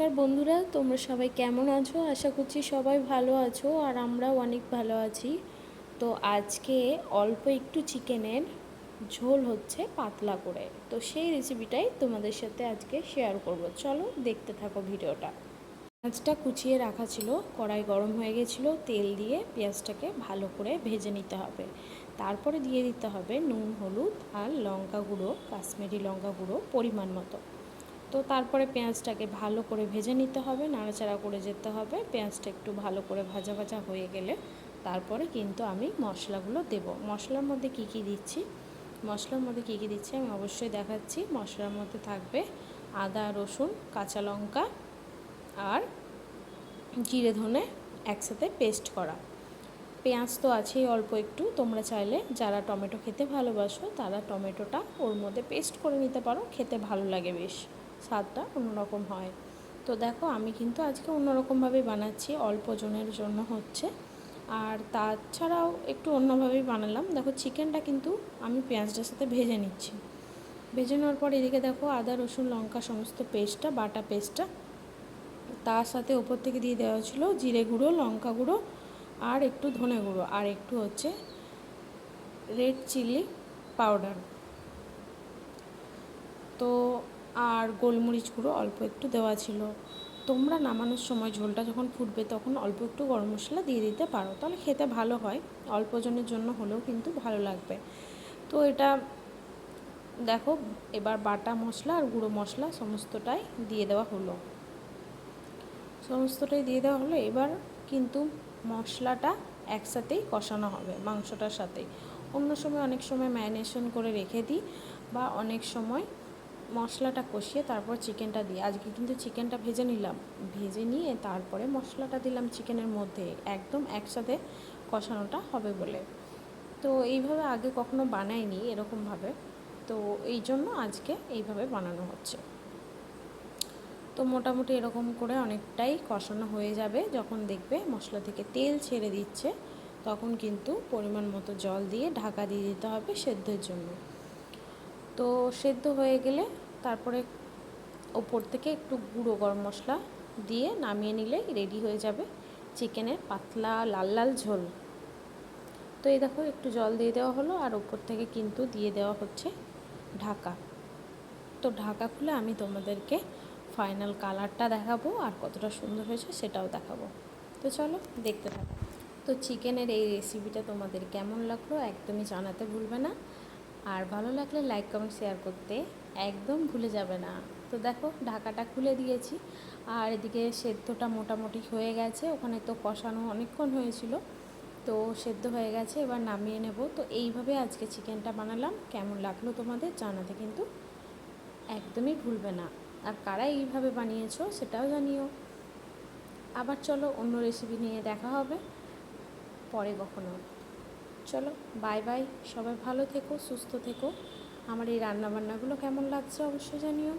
নমস্কার বন্ধুরা, তোমরা সবাই কেমন আছো? আশা করছি সবাই ভালো আছো আর আমরাও অনেক ভালো আছি। তো আজকে অল্প একটু চিকেনের ঝোল হচ্ছে পাতলা করে। তো সেই রেসিপিটাই তোমাদের সাথে আজকে শেয়ার করব। চলো দেখতে থাকো ভিডিওটা। পেঁয়াজটা কুচিয়ে রাখা ছিল, কড়াই গরম হয়ে গেছিল, তেল দিয়ে পেঁয়াজটাকে ভালো করে ভেজে নিতে হবে। তারপরে দিয়ে দিতে হবে নুন, হলুদ আর লঙ্কা গুঁড়ো, কাশ্মীরি লঙ্কা গুঁড়ো পরিমাণ মতো। তো তারপরে পেঁয়াজটাকে ভালো করে ভেজে নিতে হবে, নাড়াচাড়া করে যেতে হবে। পেঁয়াজটা একটু ভালো করে ভাজা ভাজা হয়ে গেলে তারপরে কিন্তু আমি মশলাগুলো দেব। মশলার মধ্যে কি কি দিচ্ছি? মশলার মধ্যে কী কী দিচ্ছি আমি অবশ্যই দেখাচ্ছি। মশলার মধ্যে থাকবে আদা, রসুন, কাঁচা লঙ্কা আর জিরে ধনে একসাথে পেস্ট করা। পেঁয়াজ তো আছেই অল্প একটু, তোমরা চাইলে যারা টমেটো খেতে ভালোবাসো তারা টমেটোটা ওর মধ্যে পেস্ট করে নিতে পারো, খেতে ভালো লাগে বেশ। স্বাদটা অন্যরকম হয়। তো দেখো, আমি কিন্তু আজকে অন্যরকমভাবে বানাচ্ছি, অল্প জনের জন্য হচ্ছে। আর তাছাড়াও একটু অন্যভাবেই বানালাম। দেখো, চিকেনটা কিন্তু আমি পেঁয়াজটার সাথে ভেজে নিচ্ছি। ভেজে নেওয়ার পর এদিকে দেখো, আদা, রসুন, লঙ্কা সমস্ত পেস্টটা, বাটা পেস্টটা, তার সাথে ওপর থেকে দিয়ে দেওয়া ছিল জিরে গুঁড়ো, লঙ্কা গুঁড়ো আর একটু ধনে গুঁড়ো আর একটু হচ্ছে রেড চিলি পাউডার। তো আর গোলমরিচ গুঁড়ো অল্প একটু দেওয়া ছিল। তোমরা নামানোর সময় ঝোলটা যখন ফুটবে তখন অল্প একটু গরম মশলা দিয়ে দিতে পারো। তাহলে খেতে ভালো হয়। অল্প জনের জন্য হলেও কিন্তু ভালো লাগবে। তো এটা দেখো, এবার বাটা মশলা আর গুঁড়ো মশলা সমস্তটাই দিয়ে দেওয়া হলো। সমস্তটাই দিয়ে দেওয়া হলো। এবার কিন্তু মশলাটা একসাথেই কষানো হবে মাংসটার সাথেই অন্য সময় অনেক সময় ম্যারিনেশন করে রেখে দিই বা অনেক সময় মশলাটা কষিয়ে তারপর চিকেনটা দিই আজকে কিন্তু চিকেনটা ভেজে নিলাম। ভেজে নিয়ে তারপরে মশলাটা দিলাম চিকেনের মধ্যে, একদম একসাথে কষানোটা হবে বলে। তো এইভাবে আগে কখনো বানাইনি এরকমভাবে। তো এই জন্য আজকে এইভাবে বানানো হচ্ছে। তো মোটামুটি এরকম করে অনেকটাই কষানো হয়ে যাবে। যখন দেখবে মশলা থেকে তেল ছেড়ে দিচ্ছে, তখন কিন্তু পরিমাণ মতো জল দিয়ে ঢাকা দিয়ে দিতে হবে সেদ্ধের জন্য। তো সেদ্ধ হয়ে গেলে তারপরে ওপর থেকে একটু গুঁড়ো গরম মশলা দিয়ে নামিয়ে নিলেই রেডি হয়ে যাবে চিকেনের পাতলা লাল লাল ঝোল। তো এই দেখো একটু জল দিয়ে দেওয়া হলো আর ওপর থেকে কিন্তু দিয়ে দেওয়া হচ্ছে ঢাকা। তো ঢাকা খুলে আমি তোমাদেরকে ফাইনাল কালারটা দেখাবো আর কতটা সুন্দর হয়েছে সেটাও দেখাবো। তো চলো দেখতে থাকো। তো চিকেনের এই রেসিপিটা তোমাদের কেমন লাগল একদমই জানাতে ভুলবে না। আর ভালো লাগলে লাইক কমেন্ট শেয়ার করতে একদম ভুলে যাবে না। তো দেখো, ঢাকাটা খুলে দিয়েছি। আর এদিকে সেদ্ধটা মোটামুটি হয়ে গেছে। ওখানে তো কষানো অনেকক্ষণ হয়েছিল। তো সেদ্ধ হয়ে গেছে, এবার নামিয়ে নেব। তো এইভাবে আজকে চিকেনটা বানালাম। কেমন লাগল তোমাদের জানাতে কিন্তু একদমই ভুলবে না। আর কারা এইভাবে বানিয়েছো সেটাও জানিও। আবার চলো অন্য রেসিপি নিয়ে দেখা হবে। পরে কখনো। চলো বাই বাই সবাই ভালো থেকো, সুস্থ থেকো। আমার এই রান্নাবান্নাগুলো কেমন লাগছে অবশ্যই জানিও।